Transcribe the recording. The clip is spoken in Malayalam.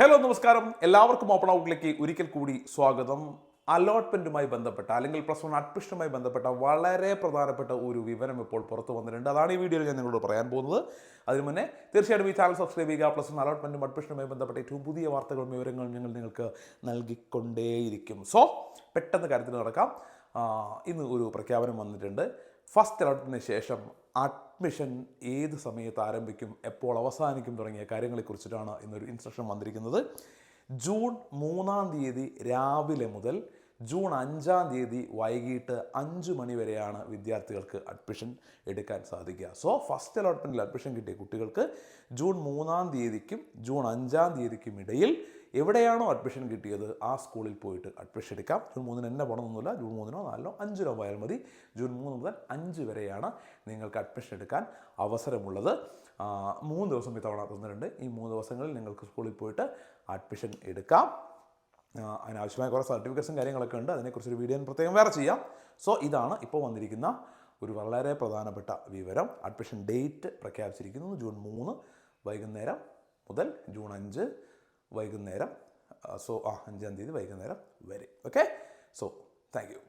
ഹലോ നമസ്കാരം. എല്ലാവർക്കും ഓപ്പൺ ഔട്ടിലേക്ക് ഒരിക്കൽ കൂടി സ്വാഗതം. അലോട്ട്മെന്റുമായി ബന്ധപ്പെട്ട അല്ലെങ്കിൽ പ്ലസ് വൺ അഡ്മിഷനുമായി ബന്ധപ്പെട്ട വളരെ പ്രധാനപ്പെട്ട ഒരു വിവരം ഇപ്പോൾ പുറത്തു വന്നിട്ടുണ്ട്. അതാണ് ഈ വീഡിയോയിൽ ഞാൻ നിങ്ങളോട് പറയാൻ പോകുന്നത്. അതിന് മുന്നേ തീർച്ചയായിട്ടും ഈ ചാനൽ സബ്സ്ക്രൈബ് ചെയ്യുക പ്ലസ് വൺ അലോട്ട്മെന്റും അഡ്മിഷനുമായി ബന്ധപ്പെട്ട ഏറ്റവും പുതിയ വാർത്തകളും വിവരങ്ങളും ഞങ്ങൾ നിങ്ങൾക്ക് നൽകിക്കൊണ്ടേയിരിക്കും. സോ പെട്ടെന്ന് കാര്യത്തിൽ നടക്കാം ഇന്ന് ഒരു പ്രഖ്യാപനം വന്നിട്ടുണ്ട്. ഫസ്റ്റ് അലോട്ട്മെന്റിന് ശേഷം അഡ്മിഷൻ ഏത് സമയത്ത് ആരംഭിക്കും എപ്പോൾ അവസാനിക്കും തുടങ്ങിയ കാര്യങ്ങളെക്കുറിച്ചിട്ടാണ് ഇന്നൊരു ഇൻസ്ട്രക്ഷൻ വന്നിരിക്കുന്നത്. ജൂൺ മൂന്നാം തീയതി രാവിലെ മുതൽ ജൂൺ അഞ്ചാം തീയതി വൈകിട്ട് അഞ്ച് മണി വരെയാണ് വിദ്യാർത്ഥികൾക്ക് അഡ്മിഷൻ എടുക്കാൻ സാധിക്കുക. സോ ഫസ്റ്റ് അലോട്ട്മെന്റിൽ അഡ്മിഷൻ കിട്ടിയ കുട്ടികൾക്ക് ജൂൺ മൂന്നാം തീയതിക്കും ജൂൺ അഞ്ചാം തീയതിക്കും ഇടയിൽ എവിടെയാണോ അഡ്മിഷൻ കിട്ടിയത് ആ സ്കൂളിൽ പോയിട്ട് അഡ്മിഷൻ എടുക്കാം. ജൂൺ മൂന്നിന് എന്നെ പോകണമെന്നില്ല ജൂൺ മൂന്നിനോ നാലിനോ അഞ്ചിനോ പോയാൽ മതി. ജൂൺ മൂന്ന് മുതൽ അഞ്ച് വരെയാണ് നിങ്ങൾക്ക് അഡ്മിഷൻ എടുക്കാൻ അവസരമുള്ളത്. മൂന്ന് ദിവസം ഇത്തവണ തന്നിട്ടുണ്ട്. ഈ മൂന്ന് ദിവസങ്ങളിൽ നിങ്ങൾക്ക് സ്കൂളിൽ പോയിട്ട് അഡ്മിഷൻ എടുക്കാം. അതിനാവശ്യമായ കുറേ സർട്ടിഫിക്കറ്റ്സും കാര്യങ്ങളൊക്കെ ഉണ്ട്. അതിനെക്കുറിച്ചൊരു വീഡിയോ പ്രത്യേകം വേറെ ചെയ്യാം. സോ ഇതാണ് ഇപ്പോൾ വന്നിരിക്കുന്ന ഒരു വളരെ പ്രധാനപ്പെട്ട വിവരം. Admission date പ്രഖ്യാപിച്ചിരിക്കുന്നു. ജൂൺ മൂന്ന് വൈകുന്നേരം മുതൽ ജൂൺ അഞ്ച് വൈകുന്നേരം സോ ആ അഞ്ചാം തീയതി വൈകുന്നേരം വരെ. Okay so thank you